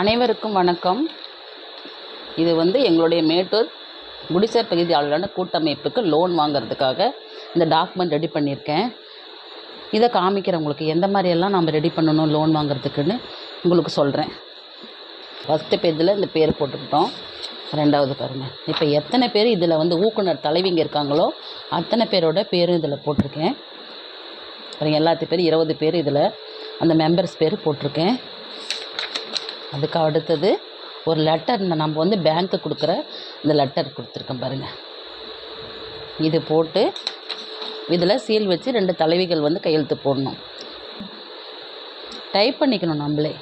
அனைவருக்கும் வணக்கம். இது வந்து எங்களுடைய மேட்டூர் குடிசை பகுதியாளரான கூட்டமைப்புக்கு லோன் வாங்குறதுக்காக இந்த டாக்குமெண்ட் ரெடி பண்ணியிருக்கேன். இதை காமிக்கிறேன் உங்களுக்கு எந்த மாதிரியெல்லாம் நம்ம ரெடி பண்ணணும் லோன் வாங்குறதுக்குன்னு உங்களுக்கு சொல்கிறேன் ஃபஸ்ட்டு பேஜில் இந்த பேர் போட்டுக்கிட்டோம். ரெண்டாவது பாருங்கள் இப்போ எத்தனை பேர் இதில் வந்து ஊக்குனர் தலைவிங்க இருக்காங்களோ அத்தனை பேரோட பேரும் இதில் போட்டிருக்கேன். பாருங்கள் எல்லாத்து பேர் இருபது பேர் இதில். அந்த மெம்பர்ஸ் பேர் போட்டிருக்கேன். அதுக்கு அடுத்தது ஒரு லெட்டர் இந்த நம்ம வந்து பேங்க்கு கொடுக்குற இந்த லெட்டர் கொடுத்துருக்கேன் பாருங்கள் இது போட்டு இதில் சீல் வச்சு ரெண்டு தலைவிகள் வந்து கையெழுத்து போடணும். டைப் பண்ணிக்கணும் நம்மளே.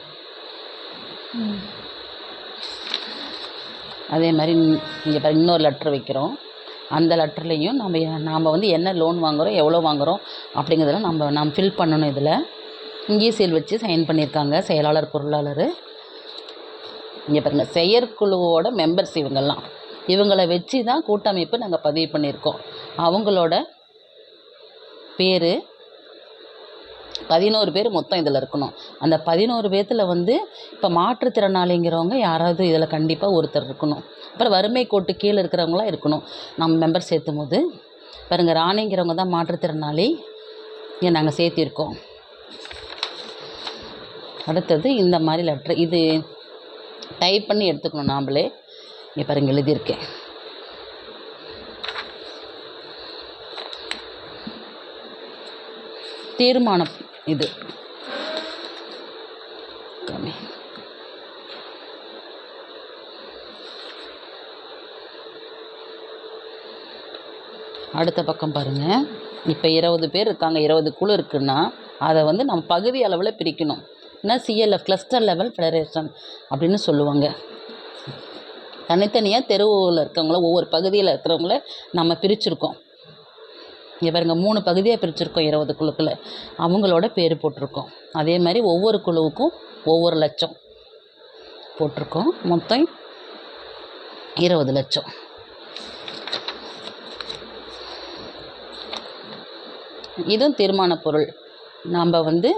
அதே மாதிரி இங்கே பாருங்க இன்னொரு லெட்ரு வைக்கிறோம். அந்த லெட்டர்லேயும் நம்ம நாம் வந்து என்ன லோன் வாங்குகிறோம் எவ்வளோ வாங்குகிறோம் அப்படிங்கிறதெல்லாம் நம்ம நாம் ஃபில் பண்ணணும் இதில். இங்கேயும் சீல் வச்சு சைன் பண்ணியிருக்காங்க செயலாளர் பொருளாளர். இங்கே பாருங்கள் செயற்குழுவோட மெம்பர்ஸ் இவங்கெல்லாம். இவங்களை வச்சு தான் கூட்டமைப்பு நாங்கள் பதிவு பண்ணியிருக்கோம். அவங்களோட பேர் பதினோரு பேர் மொத்தம் இதில் இருக்கணும். அந்த பதினோரு பேர்த்தில் வந்து இப்போ மாற்றுத்திறனாளிங்கிறவங்க யாராவது இதில் கண்டிப்பாக ஒருத்தர் இருக்கணும். அப்புறம் வறுமை கோட்டு கீழே இருக்கிறவங்களாம் இருக்கணும். நம்ம மெம்பர் சேர்த்தும் போது பாருங்க ராணிங்கிறவங்க தான் மாற்றுத்திறனாளி. இங்கே நாங்கள் சேர்த்திருக்கோம். அடுத்தது இந்த மாதிரி லெட்ரு இது டைப் பண்ணி எடுத்துக்கணும் நாம்ளே. இங்கே பாருங்க எழுதியிருக்கேன். தீர்மானம் இது. அடுத்த பக்கம் பாருங்கள் இப்போ இருபது பேர் இருக்காங்க இருபது குழு இருக்குன்னா அதை வந்து நம்ம பகுதி அளவில் பிரிக்கணும். ஏன்னா சிஎல்எஃப் கிளஸ்டர் லெவல் ஃபெடரேஷன் அப்படின்னு சொல்லுவாங்க. தனித்தனியாக தெருவில் இருக்கவங்கள ஒவ்வொரு பகுதியில் இருக்கிறவங்கள நம்ம பிரிச்சுருக்கோம். பாருங்க மூணு பகுதியாக பிரிச்சுருக்கோம் இருபது குழுக்களை. அவங்களோட பேர் போட்டிருக்கோம். அதே மாதிரி ஒவ்வொரு குழுவுக்கும் ஒவ்வொரு லட்சம் போட்டிருக்கோம். மொத்தம் இருபது லட்சம். இதுவும் தீர்மான பொருள். நாம் வந்து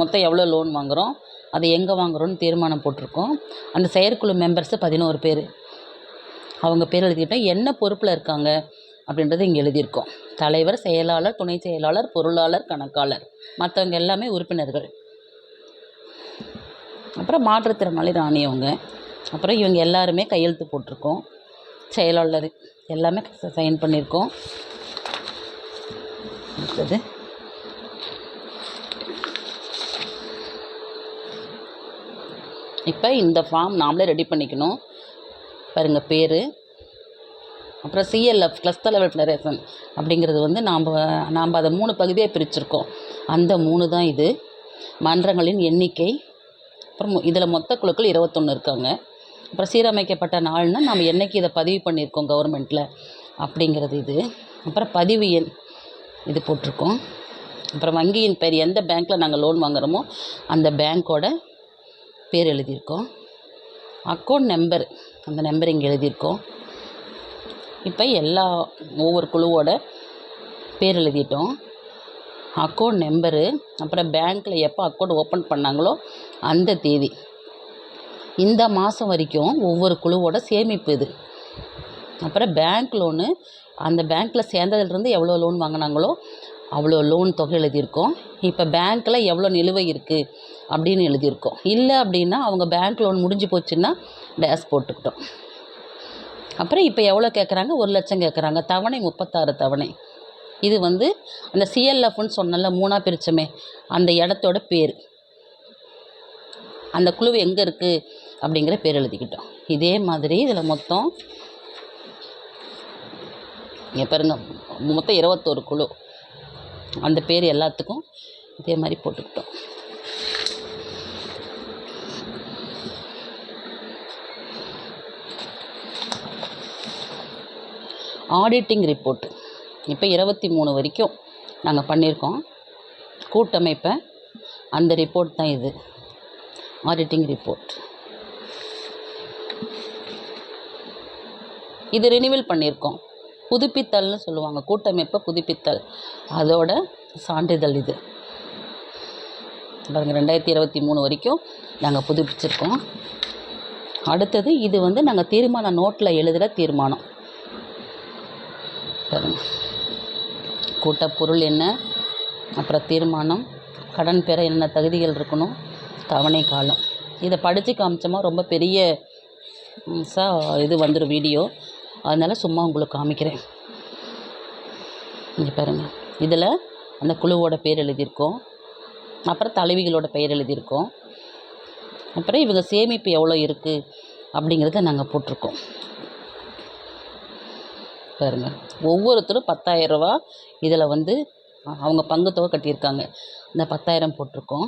மொத்தம் எவ்வளோ லோன் வாங்குகிறோம் அதை எங்கே வாங்குகிறோன்னு தீர்மானம் போட்டிருக்கோம். அந்த செயற்குழு மெம்பர்ஸு பதினோரு பேர். அவங்க பேர் எழுதிக்கிட்டால் என்ன பொறுப்பில் இருக்காங்க? அப்படின்றது இங்கே எழுதியிருக்கோம். தலைவர் செயலாளர் துணை செயலாளர் பொருளாளர் கணக்காளர். மற்றவங்க எல்லாமே உறுப்பினர்கள். அப்புறம் மாற்றுத்திறனாளி ராணி அவங்க. அப்புறம் இவங்க எல்லாருமே கையெழுத்து போட்டிருக்கோம். செயலாளர் எல்லாமே சைன் பண்ணியிருக்கோம். அடுத்தது இப்போ இந்த ஃபார்ம் நாமளே ரெடி பண்ணிக்கணும். பாருங்கள் பேர். அப்புறம் சிஎல்எஃப் கிளஸ்டர் லெவல் ஃபெடரேஷன் அப்படிங்கிறது வந்து நாம் நாம் அதை மூணு பகுதியாக பிரிச்சிருக்கோம். அந்த மூணு தான் இது. மன்றங்களின் எண்ணிக்கை. அப்புறம் இதில் மொத்த குழுக்கள் இருபத்தொன்று இருக்காங்க. அப்புறம் சீரமைக்கப்பட்ட நாள்னால் நம்ம என்றைக்கு இதை பதிவு பண்ணியிருக்கோம் கவர்மெண்ட்டில் அப்படிங்கிறது இது. அப்புறம் பதிவு எண் இது போட்டிருக்கோம். அப்புறம் வங்கியின் பேர் எந்த பேங்க்கில் நாங்கள் லோன் வாங்குகிறோமோ அந்த பேங்க்கோட பேர் எழுதியிருக்கோம். அக்கௌண்ட் நம்பர் அந்த நம்பர் இங்கே எழுதியிருக்கோம். இப்போ எல்லா ஒவ்வொரு குழுவோட பேர் எழுதிட்டோம். அக்கௌண்ட் நம்பரு அப்புறம் பேங்க்கில் எப்போ அக்கௌண்ட் ஓப்பன் பண்ணாங்களோ அந்த தேதி. இந்த மாதம் வரைக்கும் ஒவ்வொரு குழுவோட சேமிப்பு இது. அப்புறம் பேங்க் லோனு அந்த பேங்க்கில் சேர்ந்ததுலேருந்து எவ்வளோ லோன் வாங்கினாங்களோ அவ்வளோ லோன் தொகை எழுதியிருக்கோம். இப்போ பேங்க்கில் எவ்வளோ நிலுவை இருக்குது அப்படின்னு எழுதியிருக்கோம். இல்லை அப்படின்னா அவங்க பேங்க் லோன் முடிஞ்சு போச்சுன்னா டேஸ் போட்டுக்கிட்டோம். அப்புறம் இப்போ எவ்வளோ கேட்குறாங்க ஒரு லட்சம் கேட்குறாங்க தவணை முப்பத்தாறு தவணை. இது வந்து அந்த சிஎல்எஃப்னு சொன்னல மூணாக பிரித்தோமே அந்த இடத்தோட பேர். அந்த குழு எங்கே இருக்குது அப்படிங்கிற பேர் எழுதிக்கிட்டோம். இதே மாதிரி இதில் மொத்தம் இங்கே பாருங்க மொத்தம் இருபத்தோரு குழு. அந்த பேர் எல்லாத்துக்கும் இதே மாதிரி போட்டுக்கிட்டோம். ஆடிட்டிங் ரிப்போர்ட்டு இப்போ இருபத்தி மூணு வரைக்கும் நாங்கள் பண்ணியிருக்கோம். கூட்டமைப்பை அந்த ரிப்போர்ட் தான் இது. ஆடிட்டிங் ரிப்போர்ட் இது ரினிவல் பண்ணியிருக்கோம். புதுப்பித்தல்னு சொல்லுவாங்க. கூட்டமைப்பை புதுப்பித்தல். அதோட சான்றிதழ் இது. பாருங்கள் ரெண்டாயிரத்தி இருபத்தி மூணு வரைக்கும் நாங்கள் புதுப்பிச்சிருக்கோம். அடுத்தது இது வந்து நாங்கள் தீர்மான நோட்டில் எழுதுகிற தீர்மானம். பாருங்க. கூட்டப்பொருள் என்ன? அப்புறம் தீர்மானம். கடன் பெற என்ன தகுதிகள் இருக்கணும்? தவணை காலம். இதை படித்து காமிச்சோமா ரொம்ப பெரிய இது வந்துடும் வீடியோ. அதனால் சும்மா உங்களுக்கு காமிக்கிறேன். இங்கே பாருங்கள் இதில் அந்த குழுவோட பேர் எழுதியிருக்கோம். அப்புறம் தலைவிகளோட பெயர் எழுதியிருக்கோம். அப்புறம் இவங்க சேமிப்பு எவ்வளோ இருக்குது அப்படிங்கிறத நாங்கள் போட்டிருக்கோம். பாருங்க. ஒவ்வொருத்தரும் பத்தாயிரரூபா இதில் வந்து அவங்க பங்கு தொகை கட்டியிருக்காங்க. இந்த பத்தாயிரம் போட்டிருக்கோம்.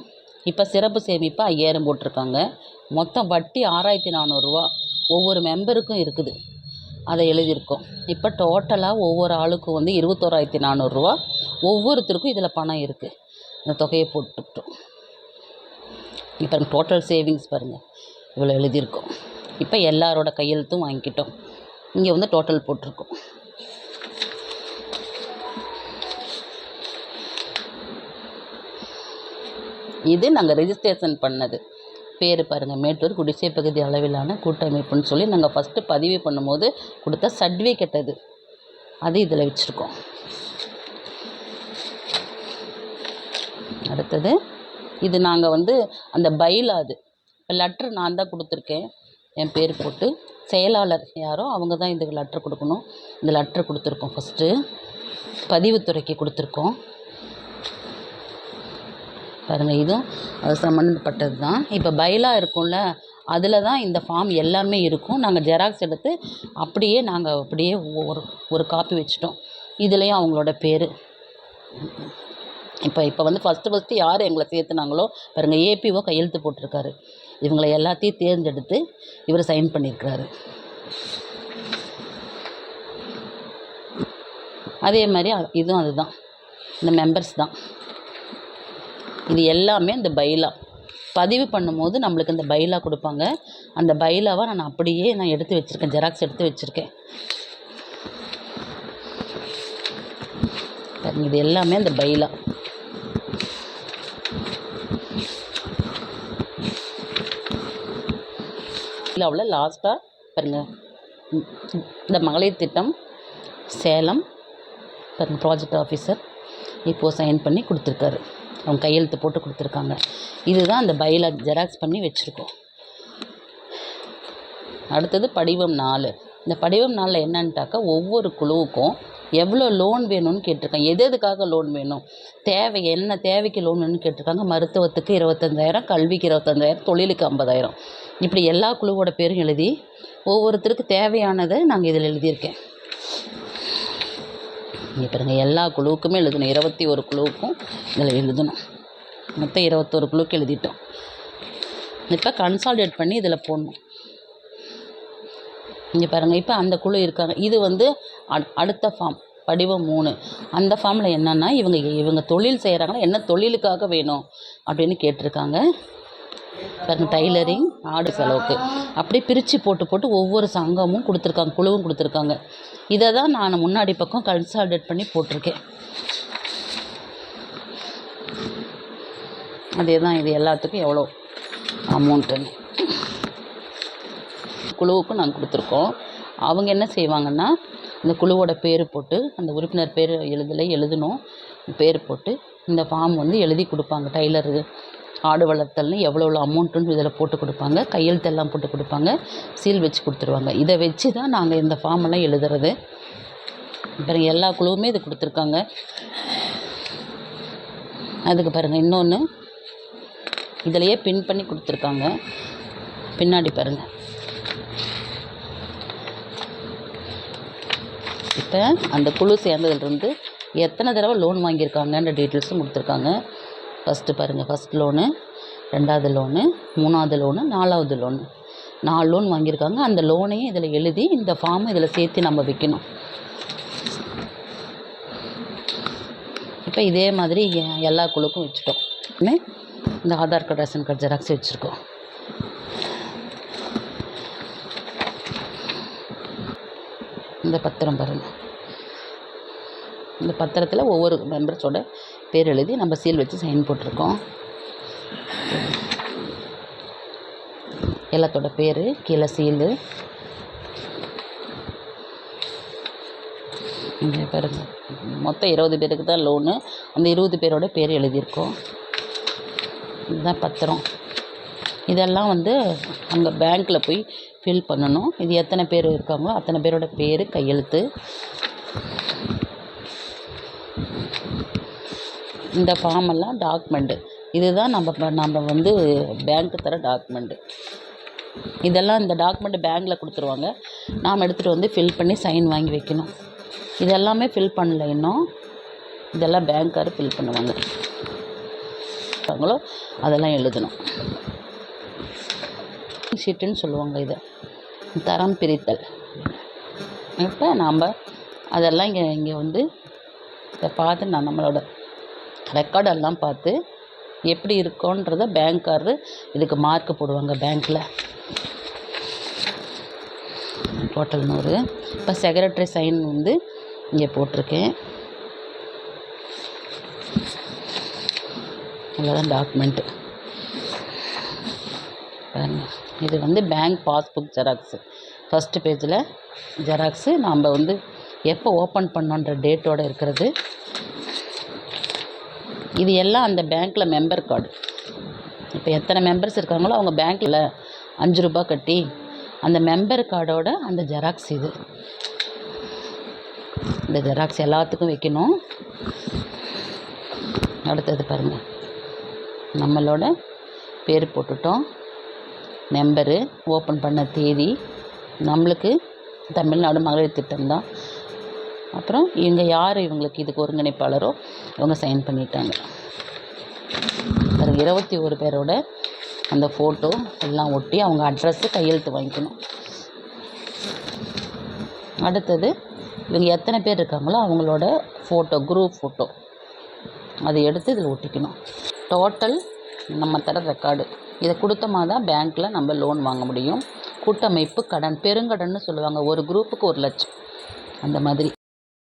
இப்போ சிறப்பு சேமிப்பு ஐயாயிரம் போட்டிருக்காங்க. மொத்தம் வட்டி ஆறாயிரத்தி நானூறுரூவா ஒவ்வொரு மெம்பருக்கும் இருக்குது. அதை எழுதியிருக்கோம். இப்போ டோட்டலாக ஒவ்வொரு ஆளுக்கும் வந்து இருபத்தோராயிரத்தி நானூறுரூவா ஒவ்வொருத்தருக்கும் இதில் பணம் இருக்குது இந்த தொகையை போட்டுக்கிட்டோம் இப்போ டோட்டல் சேவிங்ஸ் பாருங்கள் இவ்வளோ எழுதியிருக்கோம். இப்போ எல்லாரோட கையெழுத்தும் வாங்கிக்கிட்டோம். இங்கே வந்து டோட்டல் போட்டிருக்கோம். இது நாங்கள் ரெஜிஸ்ட்ரேஷன் பண்ணது. பேர் பாருங்கள் மேட்டூர் குடிசை பகுதி அளவிலான கூட்டமைப்புன்னு சொல்லி நாங்கள் ஃபஸ்ட்டு பதிவு பண்ணும்போது கொடுத்த சர்டிஃபிகேட் அது. அது இதில் வச்சுருக்கோம். அடுத்தது இது நாங்கள் வந்து அந்த பைலா அது. லெட்ரு நான் தான் கொடுத்துருக்கேன். என் பேர் போட்டு. செயலாளர் யாரோ அவங்க தான் இதுக்கு லெட்ரு கொடுக்கணும். இந்த லெட்ரு கொடுத்துருக்கோம் ஃபஸ்ட்டு பதிவுத்துறைக்கு கொடுத்துருக்கோம். பாருங்கள் இதுவும் அது சம்மந்தப்பட்டது தான். இப்போ பைலா இருக்கும்ல அதில் தான் இந்த ஃபார்ம் எல்லாமே இருக்கும். நாங்கள் ஜெராக்ஸ் எடுத்து அப்படியே நாங்கள் அப்படியே ஒரு ஒரு காப்பி வச்சுட்டோம். இதுலேயும் அவங்களோட பேர். இப்போ இப்போ வந்து ஃபஸ்ட்டு ஃபஸ்ட்டு யார் எங்களை சேர்த்துனாங்களோ பாருங்கள் ஏபிஓ கையெழுத்து போட்டிருக்காரு. இவங்களை எல்லாத்தையும் தேர்ந்தெடுத்து இவர் சைன் பண்ணியிருக்கிறாரு. அதே மாதிரி இதுவும் அதுதான். இந்த மெம்பர்ஸ் தான். இது எல்லாமே இந்த பைலா. பதிவு பண்ணும்போது நம்மளுக்கு இந்த பைலா கொடுப்பாங்க. அந்த பைலாவை நான் அப்படியே நான் எடுத்து வச்சுருக்கேன். ஜெராக்ஸ் எடுத்து வச்சுருக்கேன். இது எல்லாமே அந்த பைலா. பைலாவில் லாஸ்ட்டாக பாருங்கள் இந்த மகளிர் திட்டம் சேலம் பாருங்கள் ப்ராஜெக்ட் ஆஃபீஸர் இப்போது சைன் பண்ணி கொடுத்துருக்காரு. அவங்க கையெழுத்து போட்டு கொடுத்துருக்காங்க. இதுதான் அந்த பைலா ஜெராக்ஸ் பண்ணி வச்சுருக்கோம். அடுத்தது படிவம் நாலு. இந்த படிவம் நாளில் என்னன்ட்டாக்கா ஒவ்வொரு குழுவுக்கும் எவ்வளோ லோன் வேணும்னு கேட்டிருக்காங்க. எது எதுக்காக லோன் வேணும்? தேவை என்ன தேவைக்கு லோன் வேணும்னு கேட்டிருக்காங்க. மருத்துவத்துக்கு இருபத்தஞ்சாயிரம் கல்விக்கு இருபத்தஞ்சாயிரம் தொழிலுக்கு ஐம்பதாயிரம். இப்படி எல்லா குழுவோட பேரும் எழுதி ஒவ்வொருத்தருக்கு தேவையானதை நாங்கள் இதில் எழுதியிருக்கேன். இங்கே பாருங்கள் எல்லா குழுவுக்குமே எழுதணும். இருபத்தி ஒரு குழுவுக்கும் இதில் எழுதணும். மொத்தம் இருபத்தொரு குழுக்கு எழுதிட்டோம். இப்போ கன்சால்டேட் பண்ணி இதில் போடணும். இங்கே பாருங்கள் இப்போ அந்த குழு இருக்காங்க. இது வந்து அடுத்த ஃபார்ம் படிவம் மூணு. அந்த ஃபார்மில் என்னென்னா இவங்க இவங்க தொழில் செய்கிறாங்கன்னா என்ன தொழிலுக்காக வேணும் அப்படின்னு கேட்டிருக்காங்க. டைலரிங் ஆடு செலவுக்கு. அப்படி பிரித்து போட்டு போட்டு ஒவ்வொரு சங்கமும் கொடுத்துருக்காங்க குழுவும் கொடுத்துருக்காங்க. இதை தான் நான் முன்னாடி பக்கம் கன்சால்டேட் பண்ணி போட்டிருக்கேன். அதே தான் இது எல்லாத்துக்கும் எவ்வளோ அமௌண்ட்டுன்னு குழுவுக்கும் நாங்கள் கொடுத்துருக்கோம். அவங்க என்ன செய்வாங்கன்னா இந்த குழுவோட பேர் போட்டு அந்த உறுப்பினர் பேர் எழுதலை எழுதணும் பேர் போட்டு இந்த ஃபார்ம் வந்து எழுதி கொடுப்பாங்க டைலரு ஆடு வளர்த்தல்னு எவ்வளோ எவ்வளோ அமௌண்ட்டுன்னு இதில் போட்டு கொடுப்பாங்க. கையெழுத்தெல்லாம் போட்டு கொடுப்பாங்க. சீல் வச்சு கொடுத்துருவாங்க. இதை வச்சு தான் நாங்கள் இந்த ஃபார்ம் எல்லாம் எழுதுறது. பாருங்கள் எல்லா குழுவுமே இது கொடுத்துருக்காங்க. அதுக்கு பாருங்கள் இன்னொன்று இதிலையே பின் பண்ணி கொடுத்துருக்காங்க. பின்னாடி பாருங்கள் இப்போ அந்த குழு சேர்ந்ததுலேருந்து எத்தனை தடவை லோன் வாங்கியிருக்காங்கன்ற டீட்டெயில்ஸும் கொடுத்துருக்காங்க. ஃபஸ்ட்டு பாருங்கள் ஃபஸ்ட் லோனு ரெண்டாவது லோனு மூணாவது லோனு நாலாவது லோனு நாலு லோன் வாங்கியிருக்காங்க. அந்த லோனையும் இதில் எழுதி இந்த ஃபார்மும் இதில் சேர்த்து நம்ம விற்கணும் இப்போ இதே மாதிரி எ- எல்லா குழுக்கும் வச்சுட்டோம். இந்த Aadhaar card ration card xerox வச்சுருக்கோம். இந்த பத்திரம் பாருங்கள் இந்த பத்திரத்தில் ஒவ்வொரு மெம்பர்ஸோட பேர் எழுதி நம்ம சீல் வச்சு சைன் போட்டிருக்கோம். எல்லாத்தோட பேர் கீழே சீலு இங்கே பாருங்க. மொத்தம் இருபது பேருக்கு தான் லோனு அந்த இருபது பேரோட பேர் எழுதியிருக்கோம். இதுதான் பத்திரம். இதெல்லாம் வந்து அங்கே பேங்க்கில் போய் ஃபில் பண்ணணும். இது எத்தனை பேர் இருக்காங்களோ அத்தனை பேரோட பேர் கையெழுத்து. இந்த ஃபார்ம் எல்லாம் டாக்குமெண்ட்டு இதுதான் நம்ம நம்ம வந்து பேங்க்கு தர டாக்குமெண்ட்டு இதெல்லாம் இந்த டாக்குமெண்ட் பேங்க்கில் கொடுத்துருவாங்க. நாம் எடுத்துகிட்டு வந்து ஃபில் பண்ணி சைன் வாங்கி வைக்கணும். இதெல்லாமே ஃபில் பண்ணல இன்னும். இதெல்லாம் பேங்க்கார் ஃபில் பண்ணுவாங்க. இருக்காங்களோ அதெல்லாம் எழுதணும். ஷீட்டுன்னு சொல்லுவாங்க இதை. தரம் பிரித்தல். இப்போ நாம் அதெல்லாம் இங்கே இங்கே வந்து இதை பார்த்து நான் நம்மளோட ரெக்கார்டெல்லாம் பார்த்து எப்படி இருக்கோன்றத பேங்க்காரரு இதுக்கு மார்க் போடுவாங்க பேங்க்கில் டோட்டல் நூறு. இப்போ செக்ரட்டரி சைன் வந்து இங்கே போட்டிருக்கேன். இவ்வளோதான் டாக்குமெண்ட்டு. இது வந்து பேங்க் பாஸ்புக் ஜெராக்ஸு. ஃபஸ்ட்டு பேஜில் ஜெராக்ஸு. நாம் வந்து எப்போ ஓப்பன் பண்ணோன்ற டேட்டோட இருக்கிறது. இது எல்லாம் அந்த பேங்க்கில் மெம்பர் கார்டு இப்போ எத்தனை மெம்பர்ஸ் இருக்காங்களோ அவங்க பேங்க்கில் அஞ்சு ரூபா கட்டி அந்த மெம்பர் கார்டோட அந்த ஜெராக்ஸ் இது. இந்த ஜெராக்ஸ் எல்லாத்துக்கும் வைக்கணும். அடுத்தது பாருங்கள் நம்மளோட பேர் போட்டுட்டோம். நம்பரு ஓப்பன் பண்ண தேதி நம்மளுக்கு தமிழ்நாடு மகளிர் திட்டம் தான். அப்புறம் இவங்க யார்? இவங்களுக்கு இதுக்கு ஒருங்கிணைப்பாளரோ இவங்க சைன் பண்ணிட்டாங்க. இருபத்தி ஒரு பேரோட அந்த ஃபோட்டோ எல்லாம் ஒட்டி அவங்க அட்ரஸு கையெழுத்து வாங்கிக்கணும். அடுத்தது இவங்க எத்தனை பேர் இருக்காங்களோ அவங்களோட ஃபோட்டோ குரூப் ஃபோட்டோ அதை எடுத்து இதில் ஒட்டிக்கணும். டோட்டல் நம்ம தர ரெக்கார்டு இதை கொடுத்தமா தான் பேங்க்கில் நம்ம லோன் வாங்க முடியும். கூட்டமைப்பு கடன் பெருங்கடன்னு சொல்லுவாங்க. ஒரு குரூப்புக்கு ஒரு லட்சம். அந்த மாதிரி.